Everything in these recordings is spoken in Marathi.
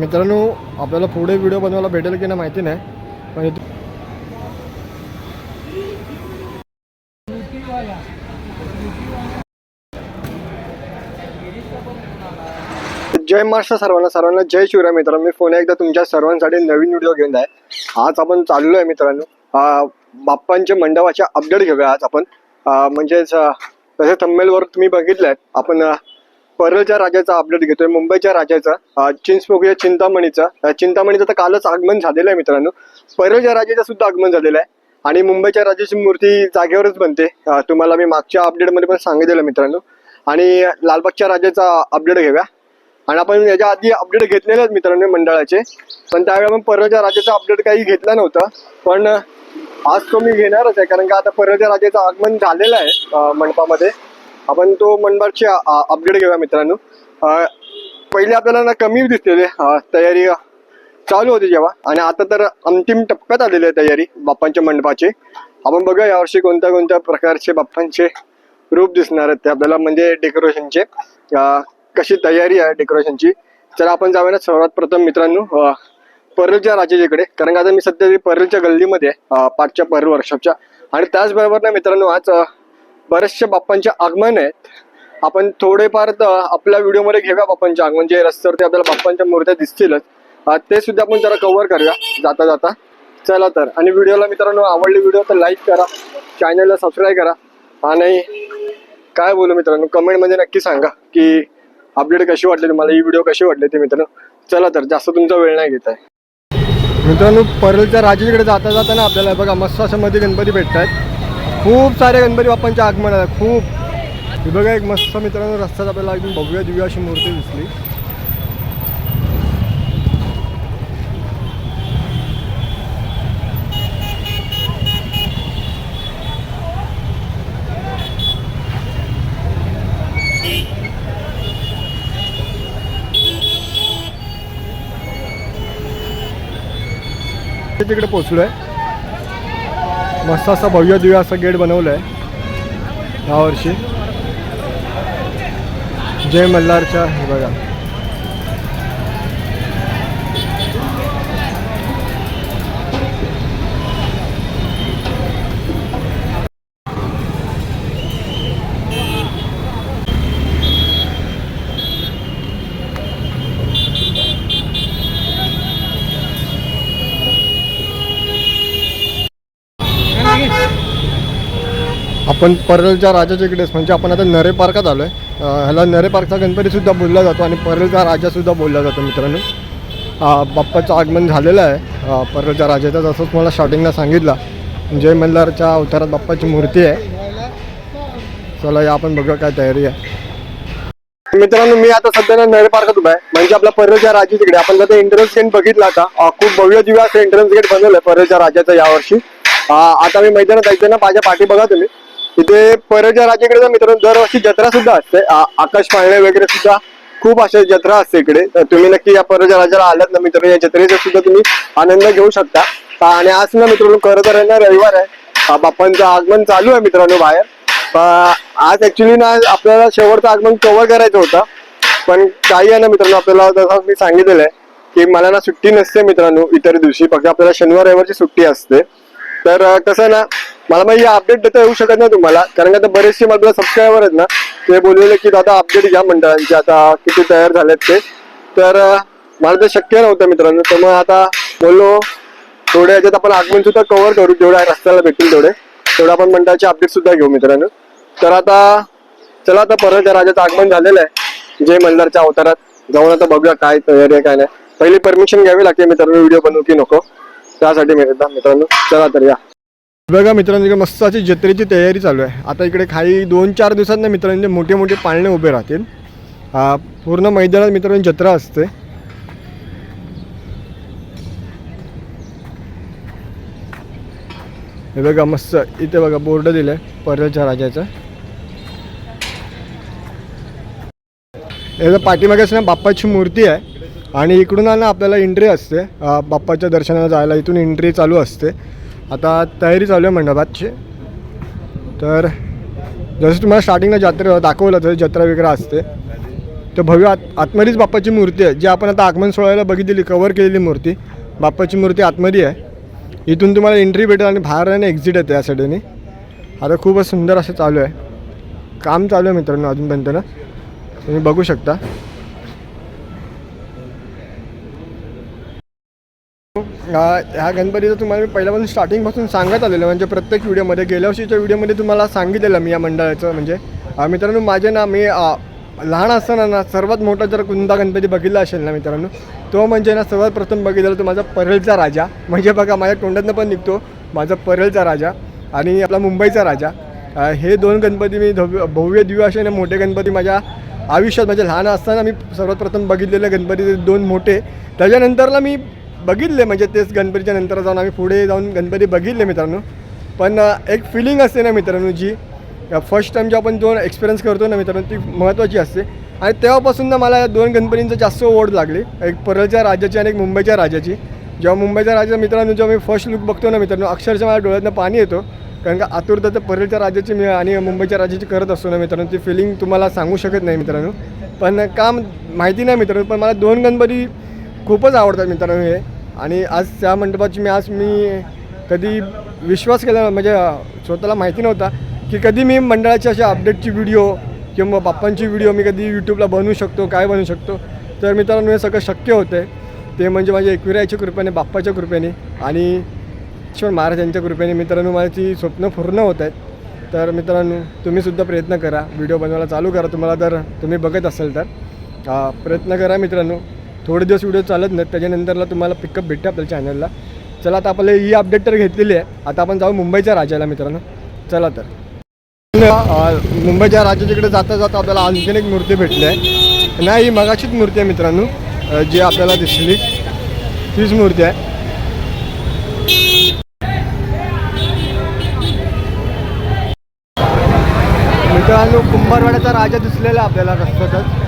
मित्रांनो आपल्याला पुढे व्हिडिओ बनवायला भेटेल की नाही माहिती नाही. पण जय महाराष्ट्र सर्वांना सर्वांना जय शिवराय मित्रांनो. मी फोन एकदा तुमच्या सर्वांसाठी नवीन व्हिडिओ घेऊन आहे. आज आपण चाललो आहे मित्रांनो बाप्पांच्या मंडपाच्या अपडेट घेऊया आज आपण. म्हणजेच तसे थंबेलवर तुम्ही बघितलंय. आपण परळच्या राजाचा अपडेट घेतोय मुंबईच्या राजाचा अं, चिंतामणीचा. चिंतामणीचं तर कालच आगमन झालेलं आहे मित्रांनो. परळच्या राजाचं सुद्धा आगमन झालेलं आहे. आणि मुंबईच्या राजाची मूर्ती जागेवरच बनते. तुम्हाला मी मागच्या अपडेटमध्ये पण सांगितलेलं मित्रांनो. आणि लालबागच्या राजाचा अपडेट घेऊया. आणि आपण याच्या आधी अपडेट घेतलेले आहेत मित्रांनो मंडळाचे. पण त्यावेळी आपण परळच्या राजाचा अपडेट काही घेतला नव्हता. पण आज तो मी घेणारच आहे. कारण का आता परळच्या राजाचं आगमन झालेलं आहे मंडपामध्ये. आपण तो मंडपाची अपडेट घेऊया मित्रांनो. पहिले आपल्याला ना कमी दिसलेले तयारी चालू होती जेव्हा. आणि आता तर अंतिम टप्प्यात आलेली आहे तयारी बाप्पांच्या मंडपाची. आपण बघूया यावर्षी कोणत्या कोणत्या प्रकारचे बाप्पांचे रूप दिसणार आहेत ते आपल्याला म्हणजे डेकोरेशनचे कशी तयारी आहे डेकोरेशनची तर आपण जाऊया ना सर्वात प्रथम मित्रांनो अं, राजेजीकडे. कारण का आता मी सध्या परळच्या गल्लीमध्ये आहे पाठच्या पाचच्या वर्कशॉपच्या आणि त्याचबरोबर ना मित्रांनो आज बऱ्याचशा बाप्पांचे आगमन आहेत. आपण थोडेफार आपल्या व्हिडिओमध्ये घेऊया बाप्पांचे आगमन. जे रस्त्यावरती आपल्याला बाप्पांच्या मूर्त्या दिसतीलच. ते सुद्धा आपण जरा कव्हर करूया. जाता जाता. चला तर. आणि व्हिडिओला मित्रांनो आवडली व्हिडिओ तर लाईक करा. चॅनलला सबस्क्राईब करा. आणि काय बोलू मित्रांनो कमेंटमध्ये नक्की सांगा की अपडेट कशी वाटली तुम्हाला ही व्हिडिओ कशी वाटली ते मित्रांनो. चला तर. जास्त तुमचा वेळ नाही घेत आहे मित्रांनो परळच्या राजेकडे जाता जाताना आपल्याला बघा मस्त असं मध्ये गणपती भेटत आहेत खूप सारे गणपती बाप्पांचे आगमन आहे खूप. हे बघा एक मस्त मित्रांनो रस्त्यात आपल्याला एकदम भव्य दिव्य अशी मूर्ती दिसली. ते तिकडे पोचलो आहे मस्त असा भव्य दिव्य असं गेट बनवलं आहे यावर्षी जय मल्हारच्या हे बघा. आपण परळच्या राजाच्या इकडेच म्हणजे आपण आता नरे पार्कात आलो आहे ह्याला नरे पार्कचा गणपतीसुद्धा बोलला जातो आणि परळचा राजासुद्धा बोलला जातो मित्रांनो. बाप्पाचं आगमन झालेलं आहे. परळच्या राजाचं जसंच मला स्टार्टिंगला सांगितलं जय मल्हारच्या अवतारात बाप्पाची मूर्ती आहे. चला या आपण बघूया काय तयारी आहे. मित्रांनो मी आता सध्या ना पार्कात उभा आहे. म्हणजे आपला परळच्या राजा तिकडे आपण जर एंट्रन्स गेट बघितला का खूप भव्य दिव्य असं एंट्रन्स गेट आहे परळच्या राजाचं यावर्षी. आता मी मैदानात जायचं ना माझ्या पाठी बघा तुम्ही. इथे परळच्या राजाकडे ना मित्रांनो. दरवर्षी जत्रा सुद्धा असते. आकाश पाळणे वगैरे सुद्धा खूप अशा जत्रा असते इकडे. तर तुम्ही नक्की या परळच्या राजाला आलात ना मित्रांनो या जत्रेचा सुद्धा तुम्ही आनंद घेऊ शकता. आणि आज ना मित्रांनो खरं तर आहे ना रविवार आहे. बाप्पांचं आगमन चालू आहे मित्रांनो बाहेर. आज ऍक्च्युली ना आपल्याला शेवटचं आगमन कव्हर करायचं होतं. पण काही आहे ना मित्रांनो आपल्याला जसं मी सांगितलेलं आहे की मला ना सुट्टी नसते मित्रांनो इतर दिवशी. फक्त आपल्याला शनिवार रविवारची सुट्टी असते. तर कसं आहे ना मला मग या अपडेट देता येऊ शकत नाही तुम्हाला. कारण का आता बरेचसे मला सबस्क्रायबर आहेत ना ते बोललेले की दादा अपडेट घ्या मंडळांचे आता किती तयार झालेत ते. तर मला ते शक्य नव्हतं मित्रांनो. तर मग आता बोललो थोड्या याच्यात आपण आगमन सुद्धा कव्हर करू जेवढ्या रस्त्याला भेटतील तेवढे. तेवढं आपण मंडळाचे अपडेट सुद्धा घेऊ मित्रांनो. तर आता चला आता परत त्या राजाचं आगमन झालेलं आहे. जय मल्हारच्या अवतारात. जाऊन आता बघूया काय तयारी आहे काय नाही. पहिली परमिशन घ्यावी लागते मित्रांनो व्हिडिओ बनवू की नको. त्यासाठी मिळतात मित्रांनो. चला तर या. बघा मित्रांनो इकडे मस्त अशी जत्रेची तयारी चालू आहे. आता इकडे काही दोन चार दिवसात ना मित्रांचे मोठे मोठे पाळणे उभे राहतील. पूर्ण मैदानात मित्रांनो जत्रा असते. हे बघा मस्त इथे बघा बोर्ड दिलंय परळच्या राजाचा. याचा पाठीमागेच ना बाप्पाची मूर्ती आहे. आणि इकडून ना आपल्याला एंट्री असते. बाप्पाच्या दर्शनाला जायला इथून एंट्री चालू असते. आता तयारी चालू आहे मंडपातची तर जसं तुम्हाला स्टार्टिंगला जत्रा दाखवलं तर जत्रा वगैरे असते. तर भव्य आत आतमधीच बाप्पाची मूर्ती आहे. जी आपण आता आगमन सोहळ्याला बघितलेली कवर केलेली मूर्ती बाप्पाची मूर्ती आतमध्ये आहे. इथून तुम्हाला एंट्री भेटेल आणि बाहेर आणि एक्झिट येते या साईडने आता खूपच सुंदर असं चालू आहे. काम चालू आहे मित्रांनो अजूनपर्यंत. ना तुम्ही बघू शकता हा- ह्या गणपतीचं तुम्हाला मी पहिल्यापासून स्टार्टिंगपासून सांगत आलेलं म्हणजे प्रत्येक व्हिडिओमध्ये गेल्या वर्षीच्या व्हिडिओमध्ये तुम्हाला सांगितलेलं मी या मंडळाचं म्हणजे मित्रांनो माझे ना मी लहान असताना ना सर्वात मोठा जर कुंदा गणपती बघितला असेल ना मित्रांनो तो म्हणजे ना सर्वात प्रथम बघितलेला तो माझा परळचा राजा. म्हणजे बघा माझ्या तोंडातनं पण निघतो माझा परळचा राजा आणि आपला मुंबईचा राजा. हे दोन गणपती मी धव्य भव्य दिव्य असे ना मोठे गणपती माझ्या आयुष्यात म्हणजे लहान असताना मी सर्वात प्रथम बघितलेले गणपती दोन मोठे. त्याच्यानंतरला मी बघितले म्हणजे तेच गणपतीच्या नंतर जाऊन आम्ही पुढे जाऊन गणपती बघितले मित्रांनो. पण एक फिलिंग असते ना मित्रांनो जी फर्स्ट टाईम जेव्हा आपण दोन एक्सपिरियन्स करतो ना मित्रांनो ती महत्त्वाची असते. आणि तेव्हापासून ना मला या दोन गणपतींचं जास्त ओढ लागली. एक परळच्या राजाची आणि एक मुंबईच्या राजाची. जेव्हा मुंबईच्या राजा मित्रांनो जेव्हा मी फर्स्ट लुक बघतो ना मित्रांनो अक्षरशः माझ्या डोळ्यातनं पाणी येतो. कारण का आतुरता तर परळच्या राजाची मी आणि मुंबईच्या राजाची करत असतो ना मित्रांनो ती फिलिंग तुम्हाला सांगू शकत नाही मित्रांनो. पण काम माहिती नाही मित्रांनो पण मला दोन गणपती खूपच आवडतात मित्रांनो हे. आणि आज त्या मंडपाची मी आज मी कधी विश्वास केला म्हणजे स्वतःला माहिती नव्हता की कधी मी मंडळाच्या अशा अपडेटची व्हिडिओ किंवा बाप्पांची व्हिडिओ मी कधी यूट्यूबला बनवू शकतो काय बनवू शकतो. तर मित्रांनो हे सगळं शक्य होतं ते म्हणजे माझ्या एकविरायच्या कृपेने बाप्पाच्या कृपेने आणि ईश्वर महाराजांच्या कृपेने मित्रांनो माझी स्वप्न पूर्ण होत आहेत. तर मित्रांनो तुम्हीसुद्धा प्रयत्न करा. व्हिडिओ बनवायला चालू करा तुम्हाला. जर तुम्ही बघत असेल तर प्रयत्न करा मित्रांनो. थोडे दिवस व्हिडिओ चालत नाहीत त्याच्यानंतरला तुम्हाला पिकअप भेटते आपल्या चॅनलला चला आता आपल्याला ही अपडेट तर घेतलेली आहे. आता आपण जाऊ मुंबईच्या राजाला मित्रांनो. चला तर. मुंबईच्या राज्याच्याकडे जाता जाता आपल्याला आणखीन एक मूर्ती भेटली आहे. नाही ही मगाशीच मूर्ती आहे मित्रांनो. जी आपल्याला दिसली. तीच मूर्ती आहे. मित्रांनो कुंभारवाड्याचा राजा दिसलेला आपल्याला रस्त्यातच.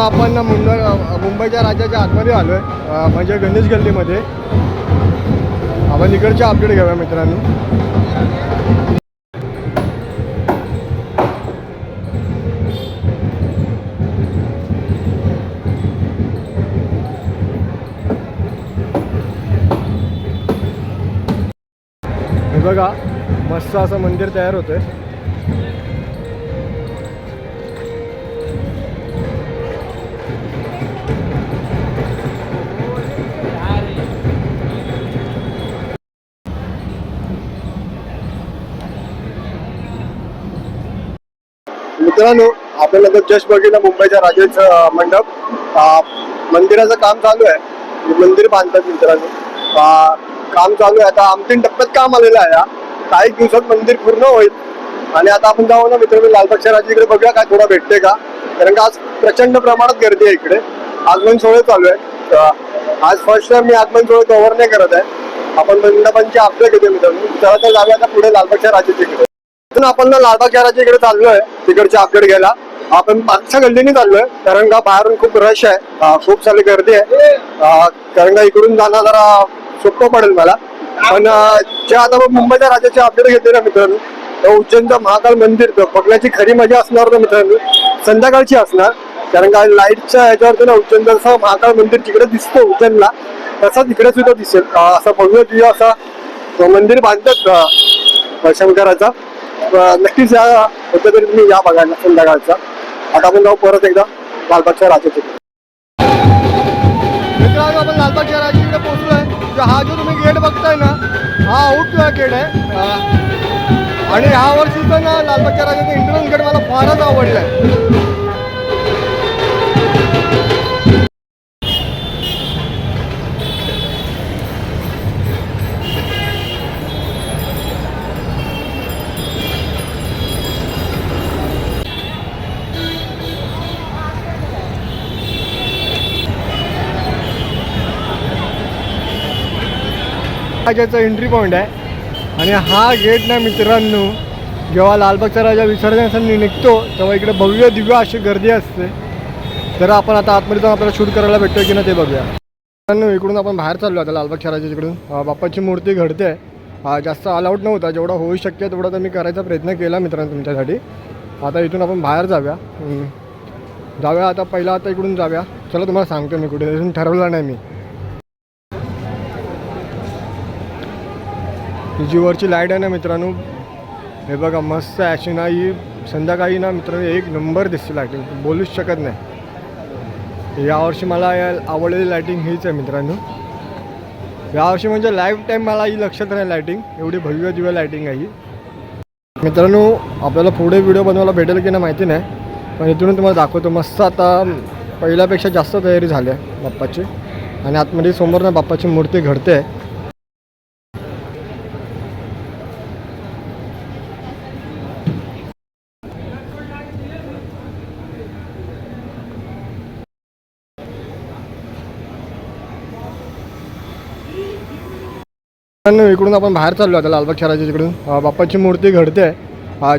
मित्रांनो आपण ना मुंबई मुंबईच्या राज्याच्या आतमध्ये आलो आहे म्हणजे गणेश गल्लीमध्ये. आपण इकडचे अपडेट घेऊया मित्रांनो. हे बघा मस्त असं मंदिर तयार होतंय. मित्रांनो आपण आता जस्ट बघितलं मुंबईच्या राजेश मंडप. मंदिराचं काम चालू आहे. मंदिर बांधतात मित्रांनो. काम चालू आहे. आता अंतिम टप्प्यात काम आलेलं आहे हा. काही दिवसात मंदिर पूर्ण होईल. आणि आता आपण जाऊ ना मित्रांनो लालबागच्या राजा इकडे बघूया काय थोडा भेटते का. कारण का आज प्रचंड प्रमाणात गर्दी आहे इकडे. आगमन सोहळे चालू आहे. आज फर्स्ट टाइम मी आगमन सोहळे कव्हर नाही करत आहे. आपण मंडपांची अपडेट घेतो मित्रांनो. तर जाऊया आता पुढे लालबागच्या इकडे. आपण ना लालबाग शहराच्या इकडे चाललोय. तिकडचे अपडेट घ्यायला आपण मागच्या गल्लीने चाललोय. कारण का बाहेरून खूप रश आहे. खूप सारी गर्दी आहे. कारण का इकडून जाणं जरा सोपं पडेल मला. पण जे आता मुंबईच्या राजाचे अपडेट घेते ना मित्रांनो तर उज्जैनचं महाकाल मंदिर तर बघण्याची खरी मजा असणार ना मित्रांनो. संध्याकाळची असणार. कारण का लाईटच्या ह्याच्यावरती ना उज्जैन असं महाकाळ मंदिर तिकडे दिसतो उज्जैनला तसंच इकडे सुद्धा दिसेल. असं भव्य दिव्य असं मंदिर बांधतात शंकराचा. नक्कीच या होतं तरी तुम्ही या बघायला संध्याकाळचा. आता आपण जाऊ परत एकदा लालबागच्या राजाचे मित्रांनो आपण लालबागच्या राजाकडे पोहोचलोय. हा जो तुम्ही गेट बघताय ना हा आउट गेट आहे. आणि ह्या वर्षीचा ना लालबागच्या राजाचा एंट्रन्स गेट मला फारच आवडलाय एंट्री पॉईंट आहे. आणि हा गेट ना मित्रांनो जेव्हा लालबागचा राजा विसर्जनासाठी निघतो तेव्हा इकडे भव्य दिव्य अशी गर्दी असते. तर आपण आता आतमध्ये जाऊन आपल्याला शूट करायला भेटतोय की ना ते बघूया. मित्रांनो इकडून आपण बाहेर चाललो आता लालबागच्या राजाच्या इकडून. बाप्पाची मूर्ती घडते. जास्त अलाउड नव्हता. जेवढा होऊ शक्य तेवढा तर मी करायचा प्रयत्न केला मित्रांनो तुमच्यासाठी. आता इथून आपण बाहेर जाऊया. जाऊया आता पहिला आता इकडून जाऊया. चला तुम्हाला सांगतो मी कुठे. ठरवलं नाही मी. जी वरची लाइट आहे ना मित्रांनो हे बघा मस्त आहे. अशी ना ही संध्याकाळी ना मित्रांनो एक नंबर दिसते लायटिंग बोलूच शकत नाही. यावर्षी मला या आवडलेली लायटिंग हीच आहे मित्रांनो. यावर्षी म्हणजे लाईफ टाईम मला ही लक्षात राहील लायटिंग एवढी भव्य दिव्य लायटिंग आहे ही. मित्रांनो आपल्याला पुढे व्हिडिओ बनवायला भेटेल की नाही माहिती नाही. पण इथून तुम्हाला दाखवतो मस्त आता पहिल्यापेक्षा जास्त तयारी झाली आहे बाप्पाची. आणि आतमध्ये समोर ना बाप्पाची मूर्ती घडते. आहे मित्रांनो, इकडून आपण बाहेर चाललो आता लालबाग शहराच्या इकडून बाप्पाची मूर्ती घडते.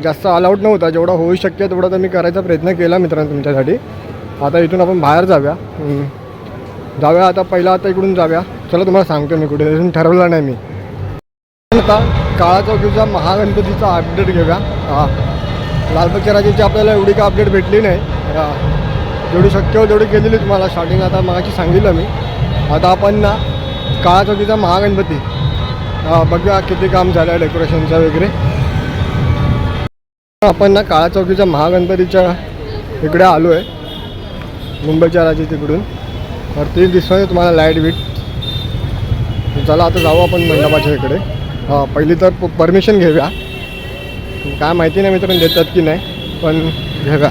जास्त अलाउड नव्हता जेवढा होऊ शक्य तेवढा तर मी करायचा प्रयत्न केला मित्रांनो तुमच्यासाठी. आता इथून आपण बाहेर जाऊया. जाऊया आता पहिला आता इकडून जाऊया. चला तुम्हाला सांगतो मी कुठे इथून ठरवलं नाही मी. आता काळा चौकीचा महागणपतीचा अपडेट घेऊया. हां. लालबाग राजाची आपल्याला एवढी का अपडेट भेटली नाही. हां. जेवढी शक्य हो तेवढी केलेली तुम्हाला. स्टार्टिंग आता मगाशी सांगितलं मी. आता आपण ना काळा चौकीचा महागणपती बघूया किती काम झालं आहे डेकोरेशनचं वगैरे. आपण ना काळा चौकीच्या महागणपतीच्या इकडे आलो आहे मुंबईच्या राजा तिकडून वरती दिसतोय तुम्हाला लाइट बीट चला आता जाऊ आपण मंडपाच्या इकडे. हां पहिली तर परमिशन घेऊया. काय माहिती नाही मित्रांनो देतात की नाही पण घेऊया.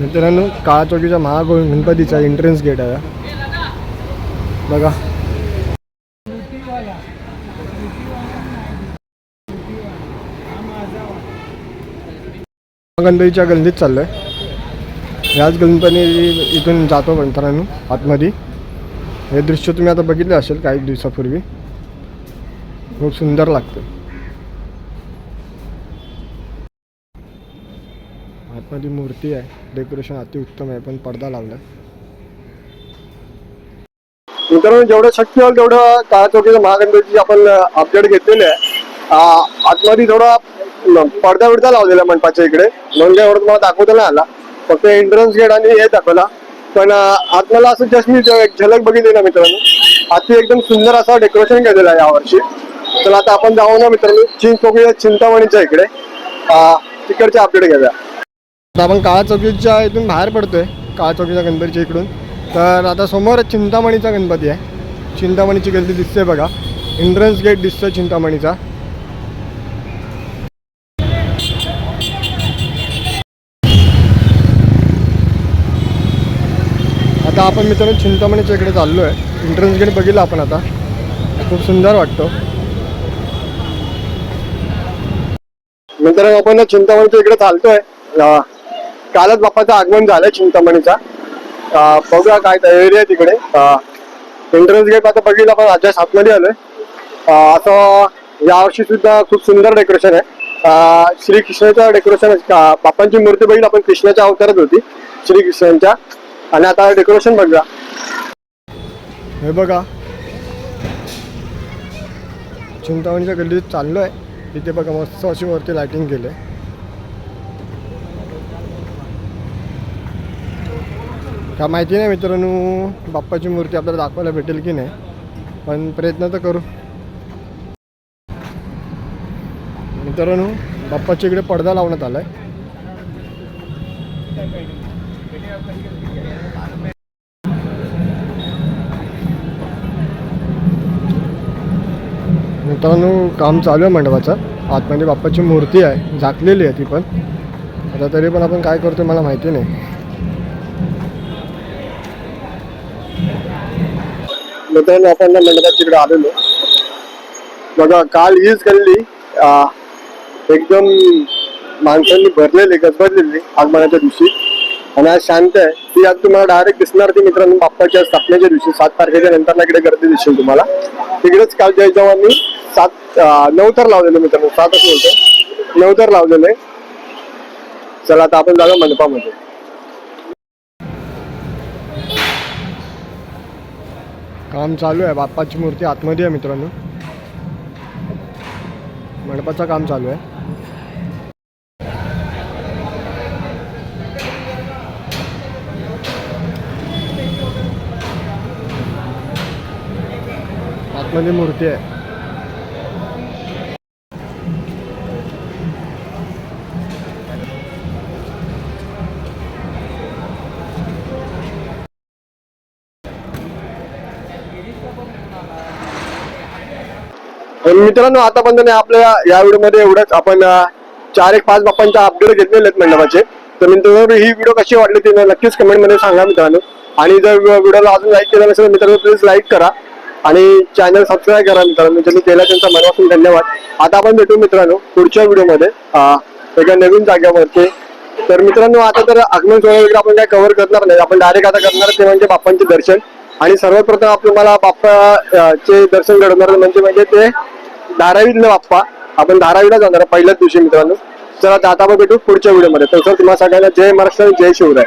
मित्रांनो काळा चौकीच्या महागणपतीचा एंट्रन्स गेट आहे. बघा. गणपतीच्या गल्लीत चाललो आहे याच गणपती इथून जातो मित्रांनो आतमध्ये. हे दृश्य तुम्ही आता बघितले असेल काही दिवसापूर्वी. खूप सुंदर लागतं. आतमध्ये मूर्ती आहे. डेकोरेशन अतिउत्तम आहे पण पडदा लावला मित्रांनो जेवढं शक्य होईल तेवढं काळा चौकीच्या महागणपतीची आपण अपडेट घेतलेली आहे. आतमध्ये थोडा पडदा बिडदा लावलेला मंडपाच्या इकडे. म्हणून काय एवढं तुम्हाला दाखवता नाही आला फक्त एंट्रन्स गेट आणि हे दाखवला. पण आ, असं जस्ट मी एक झलक बघितली ना मित्रांनो. आती एकदम सुंदर असं डेकोरेशन केलेलं आहे यावर्षी. तर आता आपण जाऊ ना मित्रांनो. चिंच चौकीच्या चिंतामणीच्या इकडे. तिकडच्या तिकडचे अपडेट घेऊया. आता आपण काळा चौकीच्या इथून बाहेर पडतोय. काळा चौकीच्या गणपतीच्या इकडून. तर आता समोर चिंतामणीचा गणपती आहे. चिंतामणीची गल्ली दिसते बघा. एंट्रन्स गेट दिसतोय चिंतामणीचा. आता आपण मित्रांनो चिंतामणीच्या इकडे चाललो आहे एंट्रन्स गेट बघितलं आपण आता. खूप सुंदर वाटतो. मित्रांनो आपण चिंतामणीच्या इकडे चालतोय. कालच बाप्पाचं आगमन झालंय चिंतामणीचा. बघूया काय तयारी आहे तिकडे. एंट्रन्स गेट आता बघितलं आपण आजच्या सातमध्ये आलोय. असं यावर्षी सुद्धा खूप सुंदर डेकोरेशन आहे. श्री कृष्णाचं डेकोरेशन बाप्पांची मूर्ती बघितली आपण कृष्णाच्या अवतारात होती. श्रीकृष्णांच्या. आणि आता डेकोरेशन बघा हे बघा. चिंतावणीच्या गल्लीत चाललो आहे तिथे बघा मस्त अशी वरती लायटिंग केली का माहिती नाही मित्रांनो बाप्पाची मूर्ती आपल्याला दाखवायला भेटेल की नाही पण प्रयत्न तर करू. मित्रांनो बाप्पाच्या इकडे पडदा लावण्यात आला आहे मित्रांनो काम चालू आहे मंडपाचं. आतमध्ये बाप्पाची मूर्ती आहे. झाकलेली आहे ती पण. आता तरी पण आपण काय करतो मला माहिती नाही. मित्रांनो आपण मंडपात तिकडे आलेलो. बघा काल हीच गल्ली एकदम माणसांनी भरलेली गजबजलेली आगमनाच्या दिवशी. आणि आज शांत आहे. ती आज तुम्हाला डायरेक्ट दिसणार ती मित्रांनो बाप्पाच्या स्थापनेच्या दिवशी सात तारखेच्या नंतर इकडे गर्दी दिसेल तुम्हाला. तिकडेच काल जय जवानी सात नऊ तर लावलेलं मित्रांनो सातच बोलतोय नऊ तर लावलेले. चला आता आपण जाऊया मंडपामध्ये. काम चालू आहे. बाप्पाची मूर्ती आतमध्ये आहे मित्रांनो. मंडपाचं काम चालू आहे. आतमध्ये मूर्ती आहे. मित्रांनो आतापर्यंत आपल्या या व्हिडिओमध्ये एवढंच. आपण चार एक पाच बाप्पांच्या अपडेट घेतलेले आहेत मंडपाचे. तर मित्रांनो ही व्हिडिओ कशी वाटली ते नक्कीच कमेंटमध्ये सांगा मित्रांनो. आणि जर व्हिडिओला अजून लाईक केलं नसेल तर मित्रांनो प्लीज लाईक करा. आणि चॅनल सबस्क्राईब करा मित्रांनो. ज्यांनी केला त्यांचा मनापासून धन्यवाद. आता आपण भेटू मित्रांनो पुढच्या व्हिडिओमध्ये. एका नवीन जागेवरती. तर मित्रांनो आता तर आगमन सोहळा वगैरे आपण काय कव्हर करणार नाही. आपण डायरेक्ट आता करणार ते म्हणजे बाप्पांचे दर्शन. आणि सर्वप्रथम आपल्याला बाप्पाचे दर्शन घडवणार म्हणजे म्हणजे ते धारावीतलं बाप्पा. आपण धारावीला जाणार पहिल्याच दिवशी मित्रांनो. चला आता आपण भेटू पुढच्या व्हिडिओमध्ये. तर तुम्हाला सगळ्यांना जय महाराष्ट्र जय शिवराय.